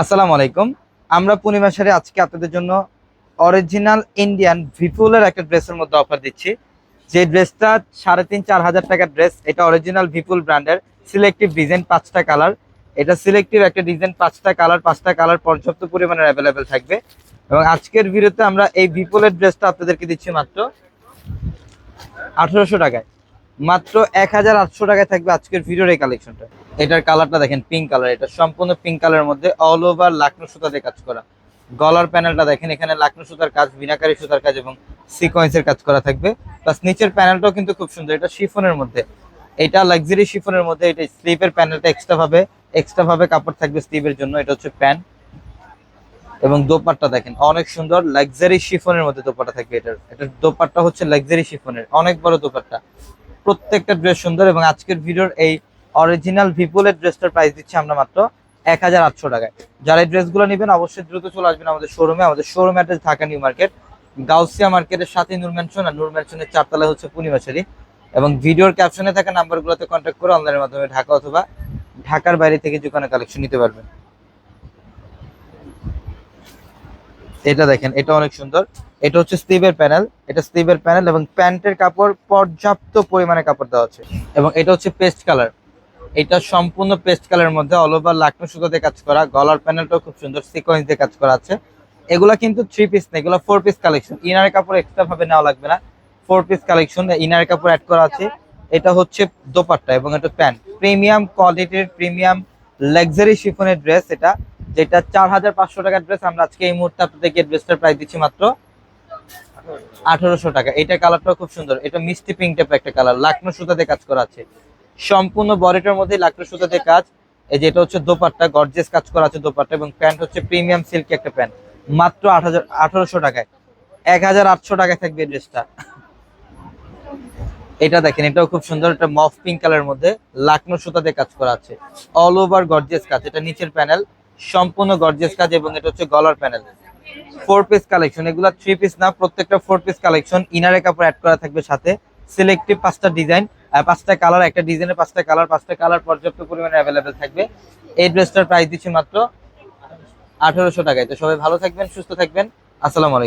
আসসালামু আলাইকুম। আমরা পূর্ণিমা সারে আজকে আপনাদের জন্য অরিজিনাল ইন্ডিয়ান ভিপুলের একটা ড্রেসের মধ্যে অফার দিচ্ছি। যে ড্রেসটা সাড়ে তিন, চার হাজার টাকার ড্রেস, এটা অরিজিনাল ভিপুল ব্র্যান্ডের সিলেক্টিভ ডিজাইন পাঁচটা কালার এটা সিলেক্টিভ একটা ডিজাইন পাঁচটা কালার পাঁচটা কালার পর্যাপ্ত পরিমাণে অ্যাভেলেবেল থাকবে। এবং আজকের ভিডিওতে আমরা এই ভিপুলের ড্রেসটা আপনাদেরকে দিচ্ছি মাত্র আঠেরোশো টাকায়। মাত্র এক হাজার আটশো টাকায় থাকবে আজকের ভিডিওর এই কালেকশনটা এটার কালারটা দেখেন পিঙ্ক কালার এটা সম্পূর্ণ পিঙ্ক কালারের মধ্যে অল ওভার লাকনো সুতা দিয়ে কাজ করা। গলার প্যানেলটা দেখেন, এখানে লাকনো সুতার কাজ বিনাকারি সুতার কাজ এবং সিকোয়েন্সের কাজ করা থাকবে। প্লাস নিচের প্যানেলটাও কিন্তু খুব সুন্দর, এটা শিফনের মধ্যে। এটা লাক্সারি শিফনের মধ্যে, এটা স্লিপের প্যানেলটা এক্সট্রা ভাবে এক্সট্রা ভাবে কাপড় থাকবে স্লিপের জন্য, এটা হচ্ছে প্যান্ট। এবং দোপাট্টা দেখেন, অনেক সুন্দর লাক্সারি শিফনের মধ্যে দোপাট্টা থাকবে এটার। এটার দোপাট্টা হচ্ছে লাক্সারি শিফনের, অনেক বড় দোপাট্টা। প্রত্যেকটা ড্রেস সুন্দর এবং আজকের ভিডিওর এই অরিজিনাল ভিপুলের ড্রেসটার প্রাইস দিচ্ছি আমরা মাত্র এক হাজার আটশো টাকায়। যারা এই ড্রেসগুলো নেবেন, অবশ্যই দ্রুত চলে আসবেন আমাদের শোরুমে আমাদের showroom address Dhaka new market, Gausia মার্কেটের সাথে নূর ম্যানশন আর নূর ম্যানশনের চারতলা হচ্ছে পূর্ণিমাশারি এবং ভিডিওর ক্যাপশনে থাকা নাম্বারগুলোতে কন্ট্যাক্ট করে অনলাইনের মাধ্যমে ঢাকা অথবা ঢাকার বাইরে থেকে যে কোনো কালেকশন নিতে পারবেন। এটা দেখেন, এটা অনেক সুন্দর। এটা হচ্ছে স্লিভের প্যানেল। এটা স্লিভের প্যানেল এবং প্যান্টের কাপড় পর্যাপ্ত পরিমাণে কাপড় দেওয়া আছে। এবং এটা হচ্ছে পেস্ট কালার। এটা সম্পূর্ণ পেস্ট কালারের মধ্যে অল ওভার লাকনো সুতোতে কাজ করা, গলার প্যানেলটাও খুব সুন্দর সিকোয়েন্স দিয়ে কাজ করা আছে। এগুলা কিন্তু থ্রি পিস না, এগুলো ফোর পিস কালেকশন ইনার কাপড় এক্সট্রা ভাবে নেওয়া লাগবে না। ফোর পিস কালেকশন ইনার কাপড় অ্যাড করা আছে। এটা হচ্ছে দোপাট্টা এবং এটা প্যান্ট। প্রিমিয়াম কোয়ালিটির প্রিমিয়াম লাক্সারি শিফনের ড্রেস এটা। যেটা চার হাজার পাঁচশো টাকার ড্রেস আমরা আজকে এই মুহূর্তে আপনাদেরকে ড্রেসটার প্রাইস দিচ্ছি মাত্র আঠারোশো টাকা। এটা কালারটাও খুব সুন্দর। এটা মিষ্টি পিঙ্ক টাইপের একটা কালার লাকনো সুতাতে কাজ করা আছে। সম্পূর্ণ বডিটার মধ্যে লাকনো সুতাতে কাজ। এই যেটা হচ্ছে দোপাট্টা গর্জেস কাজ করা আছে দোপাট্টা এবং প্যান্ট হচ্ছে প্রিমিয়াম সিল্কি একটা প্যান্ট। মাত্র আট হাজার আঠারোশো টাকায়। এক হাজার আটশো টাকায় থাকবে ড্রেসটা এটা দেখেন, এটাও খুব সুন্দর। একটা মফ পিঙ্ক কালারের মধ্যে লাকনো সুতাতে কাজ করা আছে। অল ওভার গর্জেস কাজ। এটা নিচের প্যানেল সম্পূর্ণ গর্জেস কাজ এবং এটা হচ্ছে গলার প্যানেল ফোর পিস কালেকশন এগুলো থ্রি পিস না, প্রত্যেকটা ফোর পিস কালেকশন ইনারে কাপড় অ্যাড করা থাকবে সাথে। সিলেক্টিভ পাঁচটা ডিজাইন পাঁচটা কালার একটা ডিজাইনের পাঁচটা কালার পাঁচটা কালার পর্যাপ্ত পরিমাণে অ্যাভেলেবেল থাকবে। এই ড্রেসটার প্রাইস দিচ্ছি মাত্র আঠারোশো টাকায়। তো সবাই ভালো থাকবেন, সুস্থ থাকবেন। আসসালামু আলাইকুম।